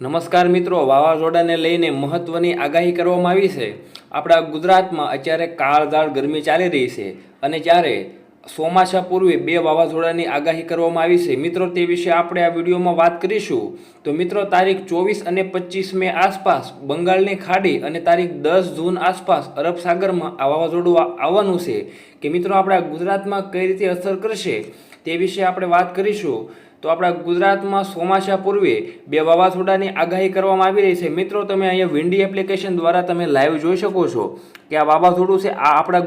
નમસ્કાર મિત્રો, વાવાઝોડાને લઈને મહત્ત્વની આગાહી કરવામાં આવી છે. આપણા ગુજરાતમાં અત્યારે કાળઝાળ ગરમી ચાલી રહી છે અને જ્યારે ચોમાસા પૂર્વે બે વાવાઝોડાની આગાહી કરવામાં આવી છે. મિત્રો, તે વિશે આપણે આ વિડીયોમાં વાત કરીશું. તો મિત્રો, તારીખ ચોવીસ અને પચીસ મે આસપાસ બંગાળની ખાડી અને તારીખ દસ જૂન આસપાસ અરબ સાગરમાં આ વાવાઝોડું આવવાનું છે. કે મિત્રો, આપણા ગુજરાતમાં કઈ રીતે અસર કરશે તે વિશે આપણે વાત કરીશું. તો આપણા ગુજરાતમાં ચોમાસા પૂર્વે બે વાવાઝોડાની આગાહી કરવામાં આવી રહી છે. મિત્રો, તમે અહીંયા વિન્ડી એપ્લિકેશન દ્વારા તમે લાઈવ જોઈ શકો છો કે આ વાવાઝોડું છે, આ આપણા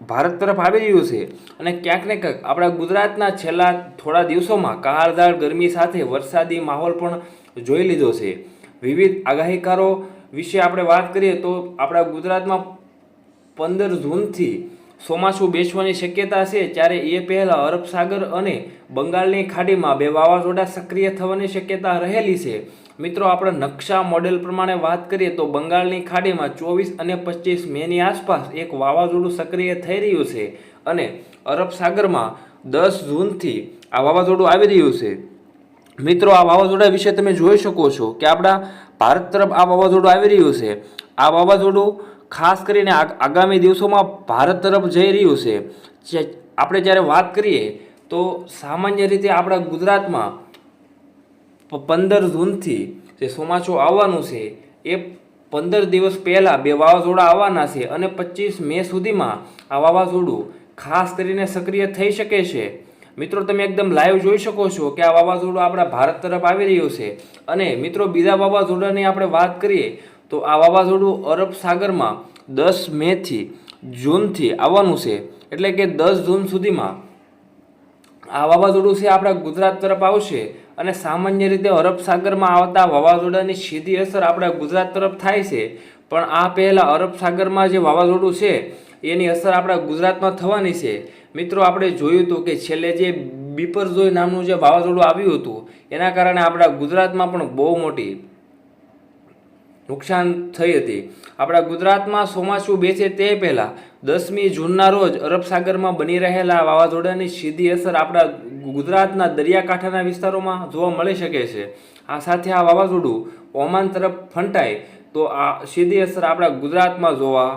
ભારત તરફ આવી રહ્યું છે અને ક્યાંક ને ક્યાંક આપણા ગુજરાતના છેલ્લા થોડા દિવસોમાં કહારદાર ગરમી સાથે વરસાદી માહોલ પણ જોઈ લીધો છે. વિવિધ આગાહીકારો વિશે આપણે વાત કરીએ તો આપણા ગુજરાતમાં પંદર જૂનથી ચોમાસું બેસવાની શક્યતા છે ત્યારે એ પહેલાં અરબ સાગર અને બંગાળની ખાડીમાં બે વાવાઝોડા સક્રિય થવાની શક્યતા રહેલી છે. મિત્રો, આપણે નકશા મોડેલ પ્રમાણે વાત કરીએ તો બંગાળની ખાડીમાં ચોવીસ અને પચીસ મેની આસપાસ એક વાવાઝોડું સક્રિય થઈ રહ્યું છે અને અરબ સાગરમાં દસ જૂનથી આ વાવાઝોડું આવી રહ્યું છે. મિત્રો, આ વાવાઝોડા વિશે તમે જોઈ શકો છો કે આપણા ભારત તરફ આ વાવાઝોડું આવી રહ્યું છે. આ વાવાઝોડું ખાસ કરીને આગામી દિવસોમાં ભારત તરફ જઈ રહ્યું છે. આપણે જ્યારે વાત કરીએ, તો સામાન્ય રીતે આપણા ગુજરાતમાં પંદર જૂનથી જે ચોમાસું આવવાનું છે, એ પંદર દિવસ પહેલાં બે વાવાઝોડા આવવાના છે અને પચીસ મે સુધીમાં આ વાવાઝોડું ખાસ કરીને સક્રિય થઈ શકે છે. મિત્રો, તમે એકદમ લાઈવ જોઈ શકો છો કે આ વાવાઝોડું આપણા ભારત તરફ આવી રહ્યું છે. અને મિત્રો, બીજા વાવાઝોડાની આપણે વાત કરીએ તો આ વાવાઝોડું અરબ સાગરમાં દસ મેથી જૂનથી આવવાનું છે. એટલે કે દસ જૂન સુધીમાં આ વાવાઝોડું છે આપણા ગુજરાત તરફ આવશે અને સામાન્ય રીતે અરબ સાગરમાં આવતા વાવાઝોડાની સીધી અસર આપણા ગુજરાત તરફ થાય છે. પણ આ પહેલાં અરબ સાગરમાં જે વાવાઝોડું છે, એની અસર આપણા ગુજરાતમાં થવાની છે. મિત્રો, આપણે જોયું હતું કે છેલ્લે જે બીપરજોય નામનું જે વાવાઝોડું આવ્યું હતું, એના કારણે આપણા ગુજરાતમાં પણ બહુ મોટી નુકસાન થઈ હતી. આપણા ગુજરાતમાં ચોમાસું બેસે તે પહેલાં દસમી જૂનના રોજ અરબ સાગરમાં બની રહેલા વાવાઝોડાની સીધી અસર આપણા ગુજરાતના દરિયાકાંઠાના વિસ્તારોમાં જોવા મળી શકે છે. આ સાથે આ વાવાઝોડું ઓમાન તરફ ફંટાય તો આ સીધી અસર આપણા ગુજરાતમાં જોવા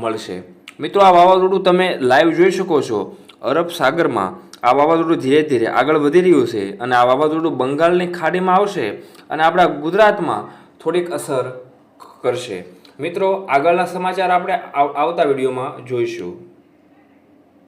મળશે. મિત્રો, આ વાવાઝોડું તમે લાઈવ જોઈ શકો છો. અરબ સાગરમાં આ વાવાઝોડું ધીરે ધીરે આગળ વધી રહ્યું છે અને આ વાવાઝોડું બંગાળની ખાડીમાં આવશે અને આપણા ગુજરાતમાં થોડીક અસર કરશે. મિત્રો આગળના સમાચાર આપણે આવ- આવતા વિડીયોમાં જોઈશું.